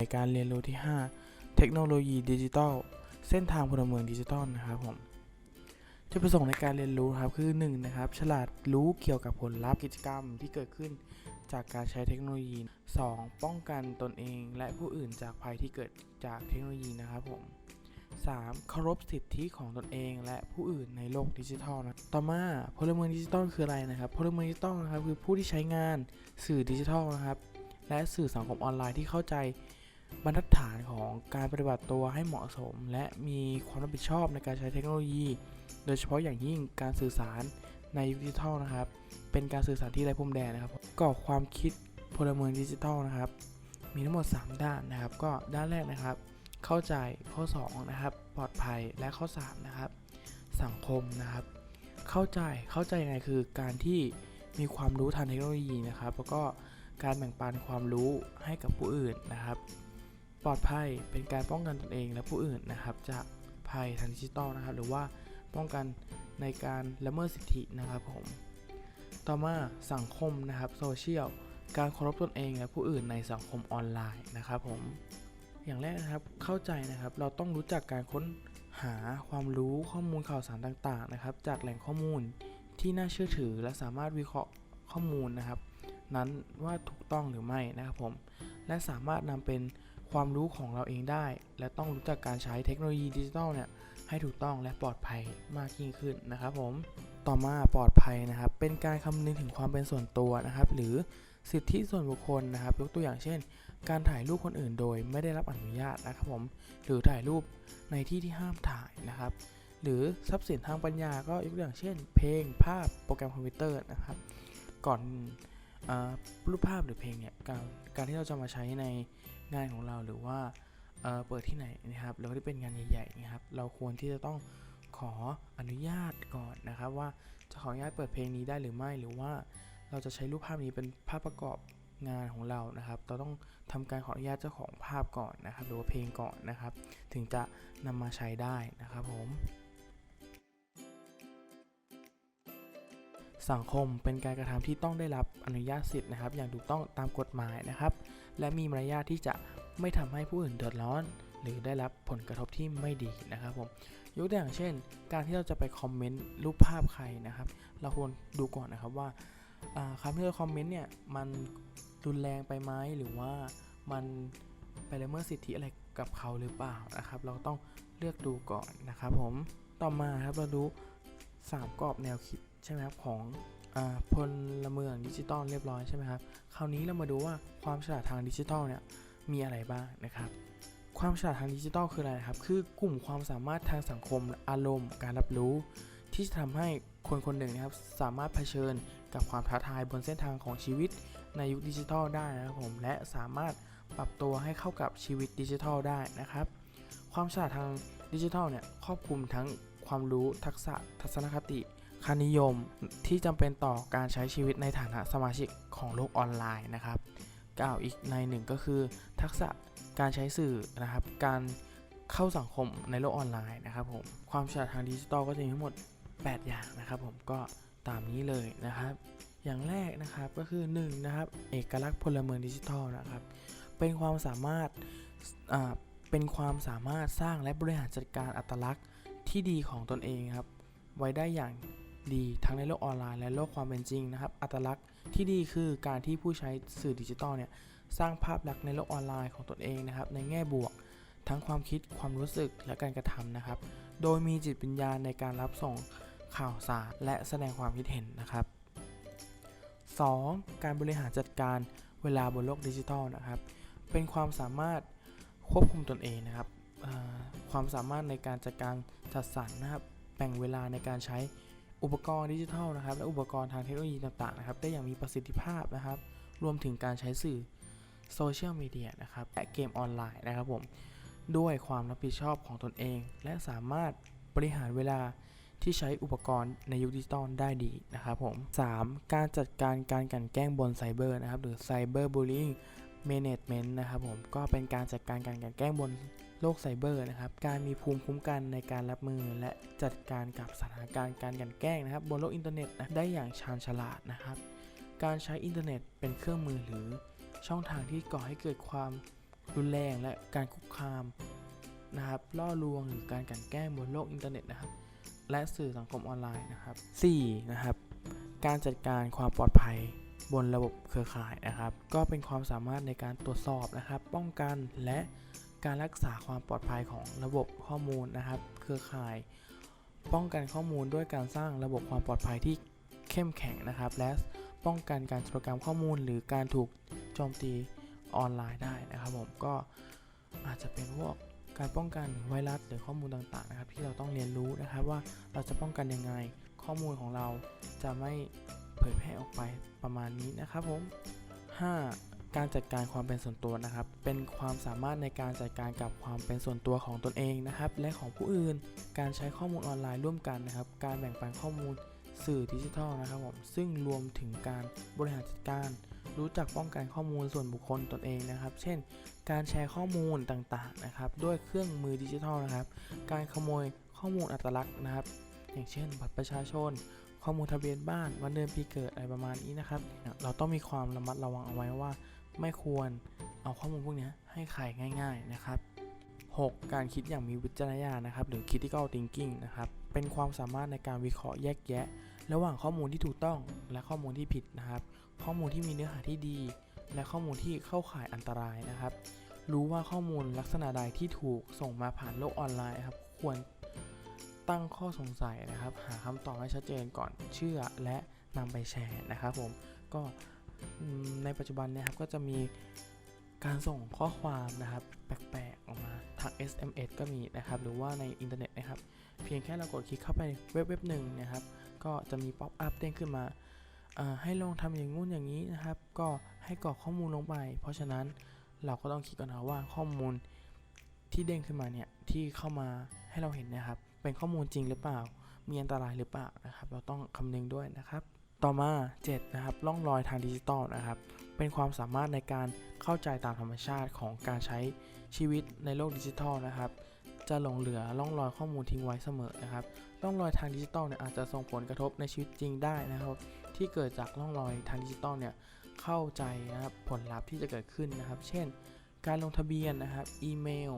ในการเรียนรู้ที่ 5 เทคโนโลยีดิจิทัลเส้นทางพลเมืองดิจิทัลนะครับผมจุดประสงค์ในการเรียนรู้ครับคือ1นะครับฉลาดรู้เกี่ยวกับผลลัพธ์กิจกรรมที่เกิดขึ้นจากการใช้เทคโนโลยี 2. ป้องกันตนเองและผู้อื่นจากภัยที่เกิดจากเทคโนโลยีนะครับผม 3. เคารพสิทธิของตนเองและผู้อื่นในโลกดิจิทัลนะต่อมาพลเมืองดิจิทัลคืออะไรนะครับพลเมืองดิจิทัลนะครับคือผู้ที่ใช้งานสื่อดิจิทัลนะครับและสื่อสังคมออนไลน์ที่เข้าใจ บรรทัดฐานของการปฏิบัติตัวให้เหมาะสม และมีความรับผิดชอบในการใช้เทคโนโลยี โดยเฉพาะอย่างยิ่งการสื่อสารในดิจิทัลนะครับ เป็นการสื่อสารที่ไร้พรมแดนนะครับกรอความคิดพลเมืองดิจิทัลนะครับ มีทั้งหมด 3 ด้านนะครับ ก็ด้านแรกนะครับ เข้าใจข้อ 2 นะครับ ปลอดภัยและข้อ 3 นะครับ สังคมนะครับ เข้าใจเข้าใจยังไงคือการที่มีความรู้ทางเทคโนโลยีนะครับ แล้วก็การแบ่งปันความรู้ให้กับผู้อื่นนะครับ ปลอดภัยเป็นการป้องกันตนเองและผู้อื่นนะครับ จากภัยทางดิจิทัลนะครับ หรือว่าป้องกันในการละเมิดสิทธินะครับผม ต่อมาสังคมนะครับโซเชียลการเคารพตนเองและผู้อื่นในสังคมออนไลน์นะครับผมอย่างแรกนะครับเข้าใจนะครับเราต้องรู้จักการค้นหาความรู้ข้อมูลข่าวสารต่างๆนะครับ จากแหล่งข้อมูลที่น่าเชื่อถือ และสามารถวิเคราะห์ข้อมูลนะครับ นั้นว่าถูกต้องหรือไม่นะครับผมและสามารถนำเป็น ความรู้ของเราเองได้ และต้องรู้จักการใช้เทคโนโลยีดิจิทัลเนี่ยให้ถูกต้องและปลอดภัยมากยิ่งขึ้นนะครับผมต่อมาปลอดภัยนะครับ เป็นการคำนึงถึงความเป็นส่วนตัวนะครับ หรือสิทธิส่วนบุคคลนะครับ ยกตัวอย่างเช่น การถ่ายรูปคนอื่นโดยไม่ได้รับอนุญาตนะครับผมหรือถ่ายรูปในที่ที่ห้ามถ่ายนะครับ หรือทรัพย์สินทางปัญญาก็ยกตัวอย่างเช่น เพลงภาพโปรแกรมคอมพิวเตอร์นะครับ ก่อน รูปภาพหรือเพลงเนี่ยการการที่เราจะมาใช้ในงานของเราหรือว่าเเปิดที่ไหนนะครับแล้วที่เป็นงานใหญ่ๆนะครับเราควรที่จะต้องขออนุญาตก่อนนะครับว่าจะขออนุญาตเปิดเพลงนี้ได้หรือไม่หรือว่าเราจะใช้รูปภาพนี้เป็นภาพประกอบงานของเรานะครับ เราต้องทำการขออนุญาตเจ้าของภาพก่อนนะครับ หรือว่าเพลงก่อนนะครับ ถึงจะนำมาใช้ได้นะครับผม สังคมเป็นการกระทำที่ต้องได้รับอนุญาตสิทธิ์นะครับ อย่างถูกต้องตามกฎหมายนะครับ และมีมารยาทที่จะไม่ทำให้ผู้อื่นเดือดร้อน หรือได้รับผลกระทบที่ไม่ดีนะครับผมยกตัวอย่างเช่น การที่เราจะไปคอมเมนต์รูปภาพใครนะครับ เราควรดูก่อนนะครับว่าอ่าคำที่เราคอมเมนต์เนี่ยมันรุนแรงไปไหมหรือว่ามันไปละเมิดสิทธิอะไรกับเขาหรือเปล่านะครับ เราต้องเลือกดูก่อนนะครับผมต่อมาครับเราดู 3 กรอบแนวคิด ใช่ไหมครับของอพลเมืองดิจิตอลเรียบร้อยใช่ไหมครับ คราวนี้เรามาดูว่าความฉลาดทางดิจิทัลเนี่ยมีอะไรบ้างนะครับ ความฉลาดทางดิจิทัลคืออะไรครับ คือกลุ่มความสามารถทางสังคมอารมณ์ การรับรู้ ที่จะทำให้คนคนหนึ่งนะครับสามารถเผชิญกับความท้าทายบนเส้นทางของชีวิตในยุคดิจิทัลได้นะครับผมและสามารถปรับตัวให้เข้ากับชีวิตดิจิทัลได้นะครับ ความฉลาดทางดิจิทัลเนี่ยครอบคลุมทั้งความรู้ทักษะทัศนคติ ค่านิยมที่จำเป็นต่อการใช้ชีวิตในฐานะสมาชิกของโลกออนไลน์นะครับกล่าวอีกในหนึ่งก็คือ ทักษะการใช้สื่อนะครับ การเข้าสังคมในโลกออนไลน์นะครับผมความฉลาดทางดิจิทัลก็จะมีทั้งหมด 8 อย่างนะครับ ผมก็ตามนี้เลยนะครับ อย่างแรกนะครับก็คือ1นะครับเอกลักษณ์พลเมืองดิจิทัลนะครับเป็นความสามารถาเป็นความสามารถสร้างและบริหารจัดการอัตลักษณ์ที่ดีของตนเองครับไว้ได้อย่าง ดีทั้งในโลกออนไลน์และโลกความเป็นจริงนะครับ อัตลักษณ์ที่ดีคือการที่ผู้ใช้สื่อดิจิทัลเนี่ยสร้างภาพลักษณ์ในโลกออนไลน์ของตนเองนะครับ ในแง่บวก ทั้งความคิดความรู้สึกและการกระทำนะครับ โดยมีจิตวิญญาณในการรับส่งข่าวสารและแสดงความคิดเห็นนะครับ 2. การบริหารจัดการเวลาบนโลกดิจิทัลนะครับ เป็นความสามารถควบคุมตนเองนะครับ ความสามารถในการจัดการจัดสรรนะครับ แบ่งเวลาในการใช้ อุปกรณ์ดิจิทัลนะครับ และอุปกรณ์ทางเทคโนโลยีต่างๆนะครับได้อย่างมีประสิทธิภาพนะครับ รวมถึงการใช้สื่อโซเชียลมีเดียนะครับและเกมออนไลน์นะครับผมด้วยความรับผิดชอบของตนเอง และสามารถบริหารเวลาที่ใช้อุปกรณ์ในยุคดิจิตอลได้ดีนะครับผม 3. การจัดการการกันแกล้งบนไซเบอร์นะครับ หรือ Cyber Bullying Management นะครับผม ก็เป็นการจัดการการกันแกล้งบน โลกไซเบอร์นะครับ การมีภูมิคุ้มกันในการรับมือและจัดการกับสถานการณ์การกันแกล้งนะครับ บนโลกอินเทอร์เน็ตนะได้อย่างชาญฉลาดนะครับ การใช้อินเทอร์เน็ตเป็นเครื่องมือหรือช่องทางที่ก่อให้เกิดความรุนแรงและการคุกคามนะครับล่อลวงหรือการกันแกล้งบนโลกอินเทอร์เน็ตนะครับและสื่อสังคมออนไลน์นะครับ 4. นะครับ การจัดการความปลอดภัยบนระบบเครือข่ายนะครับ ก็เป็นความสามารถในการตรวจสอบนะครับ ป้องกันและ การรักษาความปลอดภัยของระบบข้อมูลนะครับ เครือข่าย ป้องกันข้อมูลด้วยการสร้างระบบความปลอดภัยที่เข้มแข็งนะครับ และป้องกันการโจรกรรมข้อมูล หรือการถูกโจมตีออนไลน์ได้นะครับผมก็อาจจะเป็นพวกการป้องกันไวรัสหรือข้อมูลต่างๆนะครับ ที่เราต้องเรียนรู้นะครับว่าเราจะป้องกันยังไงข้อมูลของเราจะไม่เผยแพร่ออกไปประมาณนี้นะครับผม 5. การจัดการความเป็นส่วนตัวนะครับ เป็นความสามารถในการจัดการกับความเป็นส่วนตัวของตนเองนะครับ และของผู้อื่น การใช้ข้อมูลออนไลน์ร่วมกันนะครับ การแบ่งปันข้อมูลสื่อดิจิทัลนะครับผมซึ่งรวมถึงการบริหารจัดการ รู้จักป้องกันข้อมูลส่วนบุคคลตนเองนะครับ เช่น การแชร์ข้อมูลต่างๆนะครับด้วยเครื่องมือดิจิทัลนะครับ การขโมยข้อมูลอัตลักษณ์นะครับ อย่างเช่น บัตรประชาชน ข้อมูลทะเบียนบ้านวันเดือนปีเกิดอะไรประมาณนี้นะครับ เราต้องมีความระมัดระวังเอาไว้ว่า ไม่ควรเอาข้อมูลพวกนี้ให้ใครง่าย ๆนะครับ 6. การคิดอย่างมีวิจารณญาณนะครับ หรือ critical thinking นะครับ เป็นความสามารถในการวิเคราะห์แยกแยะ ระหว่างข้อมูลที่ถูกต้องและข้อมูลที่ผิดนะครับ ข้อมูลที่มีเนื้อหาที่ดี และข้อมูลที่เข้าข่ายอันตรายนะครับ รู้ว่าข้อมูลลักษณะใดที่ถูกส่งมาผ่านโลกออนไลน์ครับ ควรตั้งข้อสงสัยนะครับ หาคำตอบให้ชัดเจนก่อนเชื่อและนำไปแชร์นะครับผม ก็ ในปัจจุบันเนะครับก็จะมีการส่งข้อความนะครับ แปลกๆออกมาทาง SMS ก็มีนะครับ หรือว่าในอินเทอร์เน็ตนะครับ เพียงแค่เรากดคลิกเข้าไปเว็บเว็บหนึ่งนะครับ ก็จะมีป๊อปอัพเด้งขึ้นมาให้ลองทำอย่างงู้นอย่างนี้นะครับ ก็ให้กรอกข้อมูลลงไป เพราะฉะนั้นเราก็ต้องคิดก่อนนะว่าข้อมูลที่เด้งขึ้นมาเนี่ยที่เข้ามาให้เราเห็นนะครับ เป็นข้อมูลจริงหรือเปล่า มีอันตรายหรือเปล่านะครับ เราต้องคำนึงด้วยนะครับ ต่อมา 7 นะครับร่องรอยทางดิจิตอลนะครับ เป็นความสามารถในการเข้าใจตามธรรมชาติของการใช้ชีวิตในโลกดิจิทัลนะครับ จะหลงเหลือร่องรอยข้อมูลทิ้งไว้เสมอนะครับ ร่องรอยทางดิจิตอลเนี่ยอาจจะส่งผลกระทบในชีวิตจริงได้นะครับ ที่เกิดจากร่องรอยทางดิจิตอลเนี่ยเข้าใจนะครับผลลัพธ์ที่จะเกิดขึ้นนะครับ เช่น การลงทะเบียนนะครับ อีเมล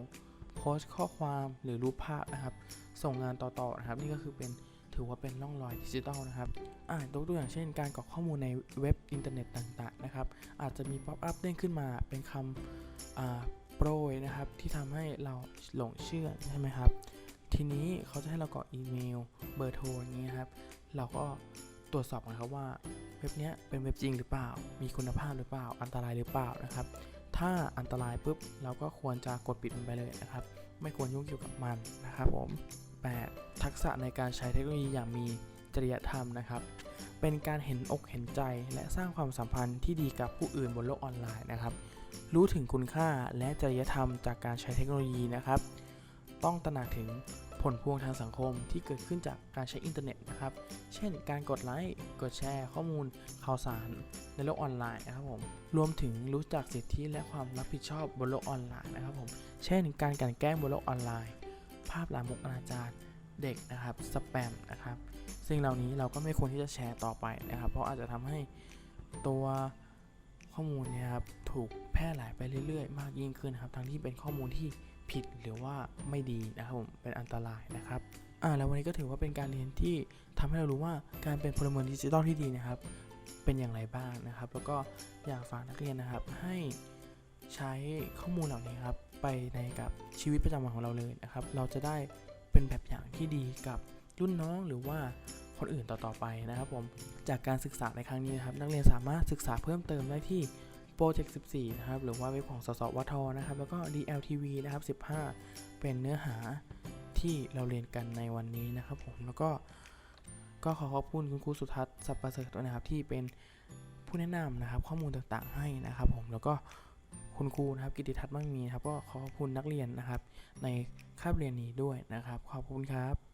โพสต์ข้อความหรือรูปภาพนะครับ ส่งงานต่อๆนะครับ นี่ก็คือเป็น ถือว่าเป็นร่องรอยดิจิทัลนะครับอ่ายกตัวอย่างเช่น การกรอกข้อมูลในเว็บอินเทอร์เน็ตต่างๆนะครับ อาจจะมีป๊อปอัพเด้งขึ้นมาเป็นคำอ่าโปรยนะครับ ที่ทำให้เราหลงเชื่อใช่ไหมครับ ทีนี้เขาจะให้เรากรอกอีเมล เบอร์โทรอย่างนี้ครับ เราก็ตรวจสอบกันครับว่าเว็บนี้เป็นเว็บจริงหรือเปล่า มีคุณภาพหรือเปล่า อันตรายหรือเปล่านะครับ ถ้าอันตรายปุ๊บเราก็ควรจะกดปิดมันไปเลยนะครับ ไม่ควรยุ่งเกี่ยวกับมันนะครับผม 8. ทักษะในการใช้เทคโนโลยีอย่างมีจริยธรรมนะครับ เป็นการเห็นอกเห็นใจ และสร้างความสัมพันธ์ที่ดีกับผู้อื่นบนโลกออนไลน์นะครับ รู้ถึงคุณค่าและจริยธรรมจากการใช้เทคโนโลยีนะครับ ต้องตระหนักถึงผลพวงทางสังคมที่เกิดขึ้นจากการใช้อินเทอร์เน็ตนะครับ เช่น การกดไลค์ กดแชร์ ข้อมูล ข่าวสารในโลกออนไลน์นะครับผม รวมถึงรู้จักสิทธิและความรับผิดชอบบนโลกออนไลน์นะครับผม เช่น การกันแกล้งบนโลกออนไลน์ ภาพลามกอนาจารเด็กนะครับสแปมนะครับสิ่งเหล่านี้เราก็ไม่ควรที่จะแชร์ต่อไปนะครับ เพราะอาจจะทำให้ตัวข้อมูลเนี่ยครับถูกแพร่หลายไปเรื่อยๆ มากยิ่งขึ้นนะครับทั้งที่เป็นข้อมูลที่ผิดหรือว่าไม่ดีนะครับผมเป็นอันตรายนะครับอ่าแล้ววันนี้ก็ถือว่าเป็นการเรียนที่ทำให้เรารู้ว่าการเป็นพลเมืองดิจิทัลที่ดีนะครับ เป็นอย่างไรบ้างนะครับ แล้วก็อยากฝากนักเรียนนะครับให้ใช้ข้อมูลเหล่านี้ครับ ไปในกับชีวิตประจำวันของเราเลยนะครับ เราจะได้เป็นแบบอย่างที่ดีกับรุ่นน้องหรือว่าคนอื่นต่อๆไปนะครับผม จากการศึกษาในครั้งนี้นะครับ นักเรียนสามารถศึกษาเพิ่มเติมได้ที่โปรเจกต์14 นะครับ หรือว่าเว็บของสสวทนะครับ แล้วก็ DLTV นะครับ 15 เป็นเนื้อหาที่เราเรียนกันในวันนี้นะครับผม แล้วก็ก็ขอขอบคุณคุณครูสุทัศน์สัพประเสริฐด้วนะครับที่เป็นผู้แนะนำนะครับ ข้อมูลต่างๆให้นะครับผม แล้วก็ คุณครูนะครับกิติทัศน์มั่งมีครับก็ขอขอบคุณนักเรียนนะครับ ในคาบเรียนนี้ด้วยนะครับ ขอบคุณครับ